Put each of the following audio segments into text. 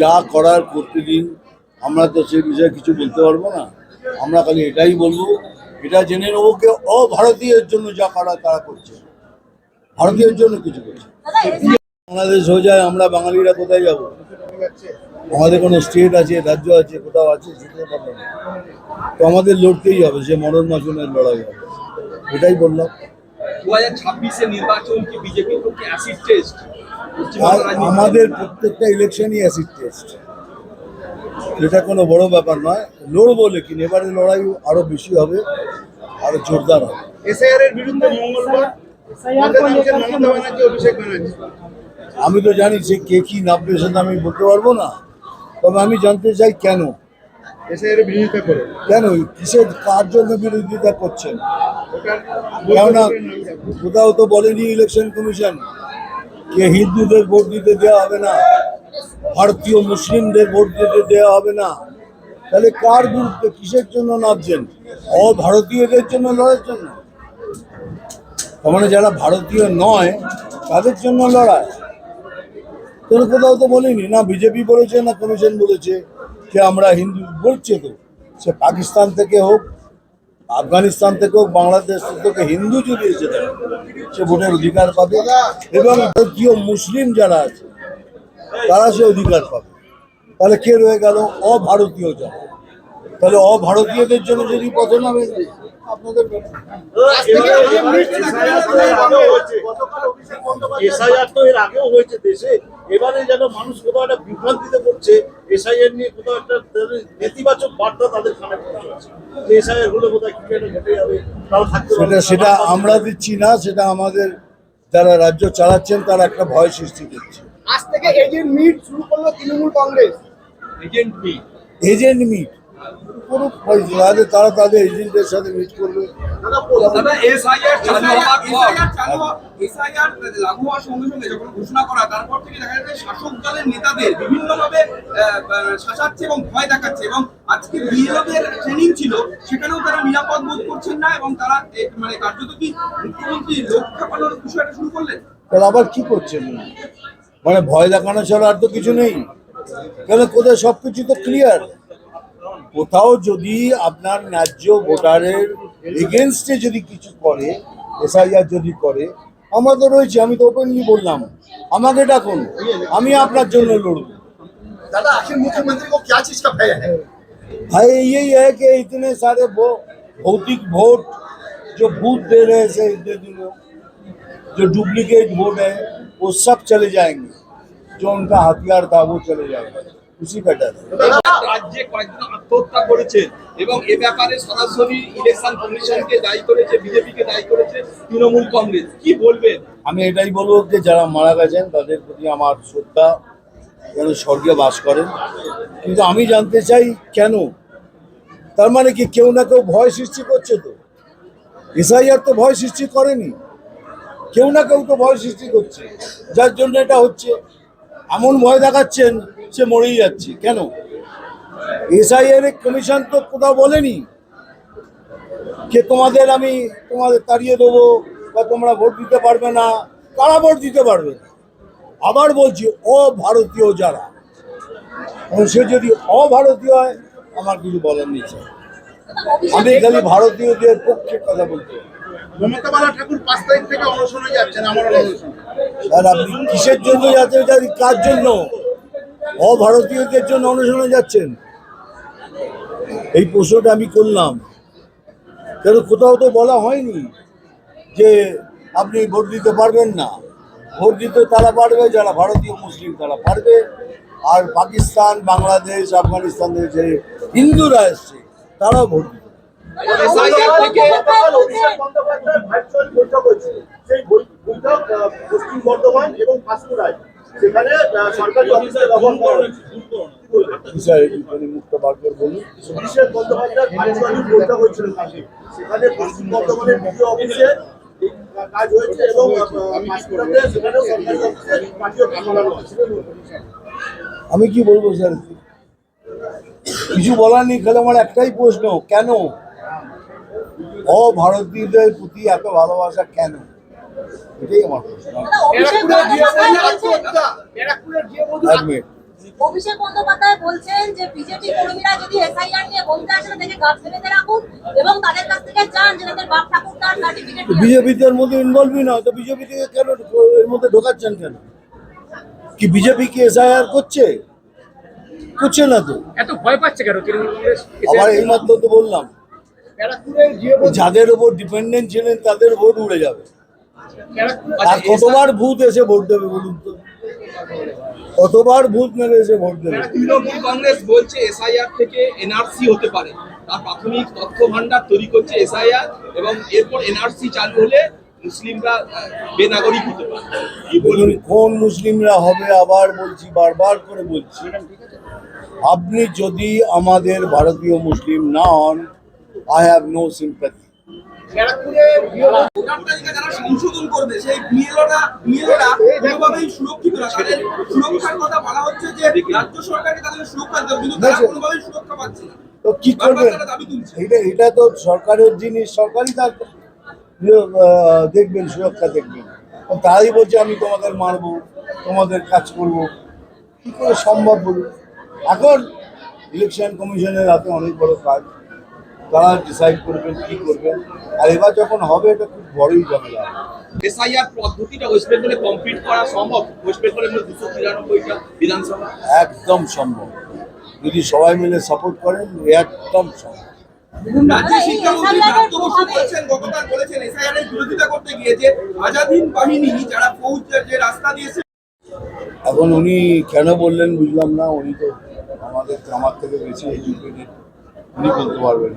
যা করার করতে দিন আমরা তো সে বিষয়ে কিছু বলতে পারব না। আমরা খালি এটাই বলব এটা জেনে নেব কে অভারতীয়ের জন্য যা করা তারা করছে। ভারতীয়ের জন্য কিছু করছে। বাংলাদেশ হয়ে যায় আমরা বাঙালিরা কোথায় যাব? আমাদের কোনো স্টেট আছে রাজ্য আছে কোথাও আছে যেতে পারব না তো আমাদের লড়তেই হবে সে মরণ মাসুনের লড়াই হবে। এটাই বললাম। দু হাজার ছাব্বিশে নির্বাচন কি বিজেপির পক্ষে অ্যাসিড টেস্ট আর আমাদের প্রত্যেকটা ইলেকশনই অ্যাসিড টেস্ট এটা কোনো বড় ব্যাপার নয়। লড়বো লেকিন এবারে লড়াই আরও বেশি হবে আরও জোরদার হবে। এসআইআর এর বিরুদ্ধে মঙ্গলবার আমি তো জানি সে কে কি নামবে সেটা আমি বলতে পারব না। তবে আমি জানতে চাই কেন? কেন? কিসের কার জন্য বিরোধিতা করছেন? কেননা। কোথাও তো বলেনি ইলেকশন কমিশন যে হিন্দুদের ভোট দিতে দেওয়া হবে না? ভারতীয় মুসলিমদের ভোট দিতে দেওয়া হবে না? তাহলে কার বিরুদ্ধে কিসের জন্য নামছেন? অভারতীয়দের জন্য লড়ার জন্য? মানে যারা ভারতীয় নয়, তাদের জন্য লড়াই। তোর কোথাও তো বলিনি, না বিজেপি বলেছে, না কমিশন বলেছে যে আমরা হিন্দু, বলছে তো। সে পাকিস্তান থেকে হোক আফগানিস্তান থেকে হোক বাংলাদেশ থেকে হিন্দু যদি এসে থাকে সে ভোটের অধিকার পাবে এবং ভারতীয় মুসলিম যারা আছে, তারা সে অধিকার পাবে তাহলে কে রয়ে গেল অভারতীয় যারা তাহলে অভারতীয়দের জন্য যদি পথে নামে। এসআইআর তো এর আগেও হয়েছে। দেশে। এবারে যেন মানুষ কোথাও একটা বিভ্রান্তিতে পড়ছে এসআইআর নিয়ে কোথাও একটা তাদের নেতিবাচক বার্তা তাদের কানে পৌঁছাচ্ছে যে এসআইআর হলে কোথায় কিছু একটা ঘটে যাবে সেটা না। সেটা আমরা দিচ্ছি না সেটা আমাদের যারা রাজ্য চালাচ্ছেন তারা একটা ভয় সৃষ্টি করছে। আজ থেকে এজেন্ট মিট শুরু করল তৃণমূল কংগ্রেস। এজেন্ট মি এজেন্ট মিট করুক তাহলে তারা তাদের এজেন্টের সাথে মিট করবে। দাদা এসআইআর চালু হওয়ার পর এসআইআর লাগু হওয়ার সঙ্গে সঙ্গে যখন ঘোষণা করা তারপর থেকে দেখা যাচ্ছে শাসক দলের নেতাদের বিভিন্নভাবে আহ, আহ, শাসাচ্ছে এবং ভয় দেখাচ্ছে এবং আজকে বিএলওদের ট্রেনিং ছিল সেখানেও তারা নিরাপদ বোধ করছেন না এবং তারা মানে কার্যত কি মুখ্যমন্ত্রী বিষয়টা শুরু করলেন? তাহলে আবার কি করছেন? মানে ভয় দেখানো ছাড়া আর তো কিছু নেই। কেন কোথায় সবকিছু তো ক্লিয়ার কোথাও যদি আপনার ন্যায্য ভোটারের এগেনস্টে যদি কিছু করে এসআইআর যদি করে আমরা তো রয়েছে আমি তো ওপেনলি বললাম আমাকে ডাকুন আমি আপনার জন্য লড়ব दादा आखिर मुख्यमंत्री को क्या चीज का भय है भाई यही है कि इतने सारे वो भौतिक वोट जो बूथ दे रहे हैं से इतने दिनों जो डुप्लीकेट वोट है वो सब चले जाएंगे जो उनका हथियार था वो चले जाएगा খুশি কাটাবে রাজ্যে কয়েকজন আত্মহত্যা করেছে এবং এ ব্যাপারে সরাসরি ইলেকশন কমিশনকে দায়ী করেছে বিজেপিকে দায়ী করেছে তৃণমূল কংগ্রেস। কি বলবেন? আমি এটাই বলব যে যারা মারা গেছেন তাদের প্রতি আমার শ্রদ্ধা যেন স্বর্গে বাস করেন। কিন্তু আমি জানতে চাই কেন? তার মানে কি কেউ না কেউ ভয় সৃষ্টি করছে তো? এসআইআর তো ভয় সৃষ্টি করেনি। কেউ না কেউ তো ভয় সৃষ্টি করছে। যার জন্য এটা হচ্ছে। এমন ভয় দেখাচ্ছেন সে মরেই যাচ্ছে। কেন? এসআইআর কমিশন তো কোথাও বলেনি যে তোমাদের আমি তোমাদের তাড়িয়ে দেবো বা তোমরা ভোট দিতে পারবে না। কারা ভোট দিতে পারবে? আবার বলছি অভারতীয় যারা সে যদি অভারতীয় হয় আমার কিছু বলার নেই আমি খালি ভারতীয়দের পক্ষে কথা বলতে চাই। মমতা বালা ঠাকুর পাঁচ তারিখ থেকে অনশনে যাচ্ছেন আমার অনশন। আর আপনি কিসের জন্য যাচ্ছেন? জানি কার জন্য? অভারতীয়দের জন্য অনুসরণে যাচ্ছেন। এই প্রশ্নটা আমি করলাম। কেন কোথাও তো বলা হয়নি যে আপনি ভোট দিতে পারবেন না। ভোট দিতে তারা পারবে, যারা ভারতীয়, মুসলিম তারা পারবে। আর পাকিস্তান, বাংলাদেশ, আফগানিস্তান থেকে যে হিন্দুরা এসছে, তারাও ভোট দিতে পশ্চিম বর্ধমান এবং সেখানে আহ, সরকারি অফিসে ব্যবহার করা হয়েছে। মুক্ত বার বলুন। অভিষেক বন্দ্যোপাধ্যায়ের বৈঠক হয়েছিল সেখানে পশ্চিম বর্ধমানের বিডিও অফিসে কাজ হয়েছে এবং আহ, সরকারি অফিসে পাঠিয়ে আমি কি বলব স্যার? কিছু বলার নেই খালি আমার একটাই প্রশ্ন কেন? অভারতীয়দের প্রতি এত ভালোবাসা কেন? এটাই আমার অভিষেক বন্দ্যোপাধ্যায় বলছেন যে বিজেপি কর্মীরা যদি এসআইআর নিয়ে বলতে আসে তাদেরকে গাছ বেঁধে রাখুন এবং তাদের কাছ থেকে চান যে তাদের বাপ ঠাকুর তার সার্টিফিকেট বিজেপিতে এর মধ্যে ইনভলভই না তো বিজেপি থেকে কেন এর মধ্যে ঢোকাচ্ছেন কেন? কি বিজেপি কি এসআইআর করছে? করছে না তো। এত ভয় পাচ্ছে কেন আবার এই মাত্র তো বললাম। যাদের উপর ডিপেন্ডেন্ট ছিলেন তাদের ভোট উড়ে যাবে। আর কতবার ভূত এসে ভোট দেবে বলুন তো? কতবার ভূত নেবে এসে ভোট দেবে? তৃণমূল কংগ্রেস বলছে এসআইআর থেকে এনআরসি হতে পারে। তার প্রাথমিক তথ্য ভান্ডার তৈরি করছে এসআইআর এবং এরপর এনআরসি চালু হলে মুসলিমরা বেনাগরিক হতে পারে। বলুন কোন মুসলিমরা হবে আবার বলছি বারবার করে বলছি। আপনি যদি আমাদের ভারতীয় মুসলিম না হন আই হ্যাভ নো সিম্প্যাথি সংশোধন করবে সেই বিএলওরা বিএলওরা কোনোভাবেই সুরক্ষিত না। তাদের সুরক্ষার কথা বলা হচ্ছে যে রাজ্য সরকারকে তাদের সুরক্ষা দেবে কিন্তু তারা কোনোভাবেই সুরক্ষা পাচ্ছে না। তো কি তুলছে। এটা এটা তো সরকারের জিনিস সরকারই তার দেখবেন সুরক্ষা দেখবেন। তারাই বলছে আমি তোমাদের মারবো তোমাদের কাজ করব। কি করে সম্ভব বলুন? এখন ইলেকশন কমিশনের হাতে অনেক বড় কাজ। তারা ডিসাইড করবেন কি করবেন। আর এবার যখন হবে এটা খুব বড়ই ঝামেলা। এসআইআর পদ্ধতিটা ওয়েস্ট বেঙ্গলে কমপ্লিট করা সম্ভব? ওয়েস্ট বেঙ্গলের মধ্যে দুশো তিরানব্বইটা বিধানসভা? একদম সম্ভব। যদি সবাই মিলে সাপোর্ট করেন একদম সম্ভব। রাজ্যের শিক্ষামন্ত্রী ব্রাত্য বসু বলেছেন গতকাল বলেছেন এসআইআর এর বিরোধিতা করতে গিয়ে যে আজাদিন বাহিনী যারা ফৌজ যে রাস্তা দিয়েছে। এখন উনি কেন বললেন বুঝলাম না উনি তো আমাদের আমার থেকে বেশি এডুকেটেড উনি বলতে পারবেন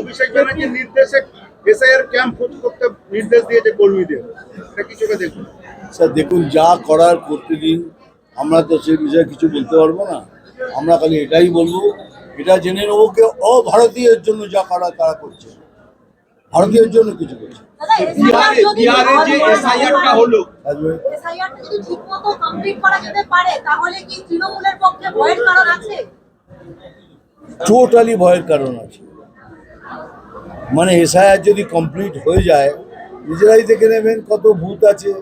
অভিষেক নির্দেশে এসআইআর ক্যাম্প করতে নির্দেশ দিয়েছে কর্মীদের? এটা কি দেখুন? স্যার দেখুন যা করার করতে দিন। আমরা তো সেই বিষয়ে কিছু বলতে পারব না। আমরা খালি এটাই বলব এটা জেনে নেব কে অভারতীয়ের জন্য যা করার তারা করছে। ভারতীয়ের জন্য কিছু করছে। দাদা এসআইআর বিহারে যদি বিহারে যে এসআইআরটা হলো। আসবে এসআইআরটা যদি ঠিকমতো কমপ্লিট করা যেতে পারে তাহলে কি তৃণমূলের পক্ষে ভয়ের কারণ আছে? টোটালি ভয়ের কারণ আছে। মানে এসআইআর যদি কমপ্লিট হয়ে যায় নিজেরাই দেখে নেবেন কত ভূত আছে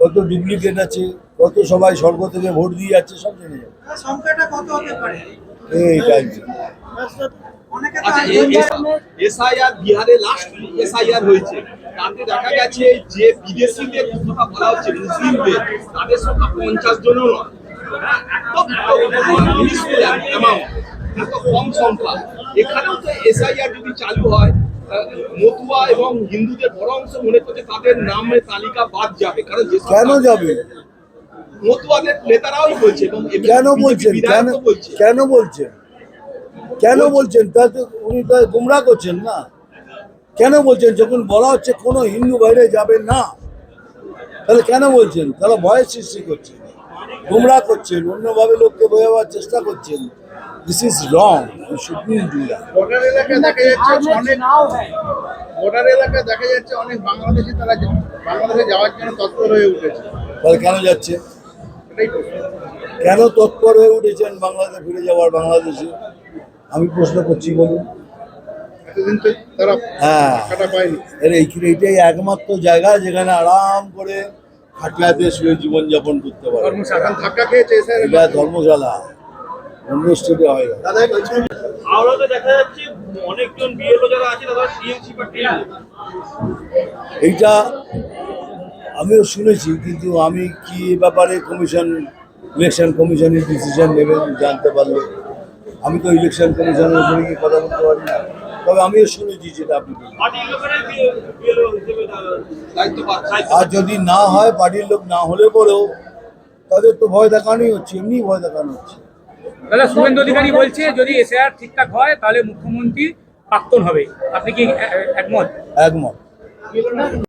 কত ডুপ্লিকেট আছে কত সবাই স্বর্গ থেকে ভোট দিয়ে যাচ্ছে সব জেনে যাবে। সংখ্যাটা কত হতে পারে? এইটাই আচ্ছা এসআইআর বিহারে লাস্ট এসআইআর হয়েছে। তাতে দেখা গেছে যে বিদেশিদের কথা বলা হচ্ছে মুসলিমদের। তাদের সংখ্যা পঞ্চাশ জনও নয়। হ্যাঁ, একদম মিনিস্কুল অ্যামাউন্ট এত কম সংখ্যা। এখানেও তো এসআইআর যদি চালু হয় মতুয়া এবং হিন্দুদের বড় অংশ মনে করছে তাদের নামের তালিকা বাদ যাবে। কারণ যে কেন যাবে? মতুয়াদের নেতারাই বলছে এবং কেন বলছেন? কেন কেন বলছেন? কেন বলছেন? তা তো উনি তো গুমরা করছেন না। কেন বলছেন? যখন বলা হচ্ছে কোনো হিন্দু বাইরে যাবে না তাহলে কেন বলছেন? তাহলে ভয়ের সৃষ্টি করছেন। গুমরা করছেন অন্যভাবে লোককে বোঝাবার চেষ্টা করছেন। This is wrong you should do that border এলাকায় দেখা যাচ্ছে অনেক বর্ডার এলাকায় দেখা যাচ্ছে অনেক বাংলাদেশি তারা বাংলাদেশে যাওয়ার জন্য তৎপর হয়ে উঠেছে। তাহলে কেন যাচ্ছে। কেন তৎপর হয়ে উঠেছেন বাংলাদেশে ফিরে যাওয়ার বাংলাদেশে? আমি প্রশ্ন করছি বলুন। এতদিন তো তারা হ্যাঁ। এইটাই একমাত্র জায়গা যেখানে আরাম করে খাটিয়াতে শুয়ে জীবনযাপন করতে পারে। এটা ধর্মশালা। অন্য স্টেটে হয় হাওড়াতে দেখা যাচ্ছে অনেকজন বিএলও যারা আছে তারা টিএমসি বা এইটা আমিও শুনেছি কিন্তু আমি কি ব্যাপারে কমিশন ইলেকশন কমিশনের ডিসিশন নেবেন জানতে পারলে? আমি তো ইলেকশন কমিশনের উপরে গিয়ে কথা বলতে পারি না। তবে আমিও শুনেছি যেটা আপনি। পার্টির আর যদি না হয় বাড়ির লোক না হলে পরেও তাদের তো ভয় দেখানোই হচ্ছে এমনি ভয় দেখানো হচ্ছে। দাদা শুভেন্দু অধিকারী বলছে যদি এসআইআর ঠিকঠাক হয় তাহলে মুখ্যমন্ত্রী প্রাক্তন হবে। আপনি কি একমত? একমত।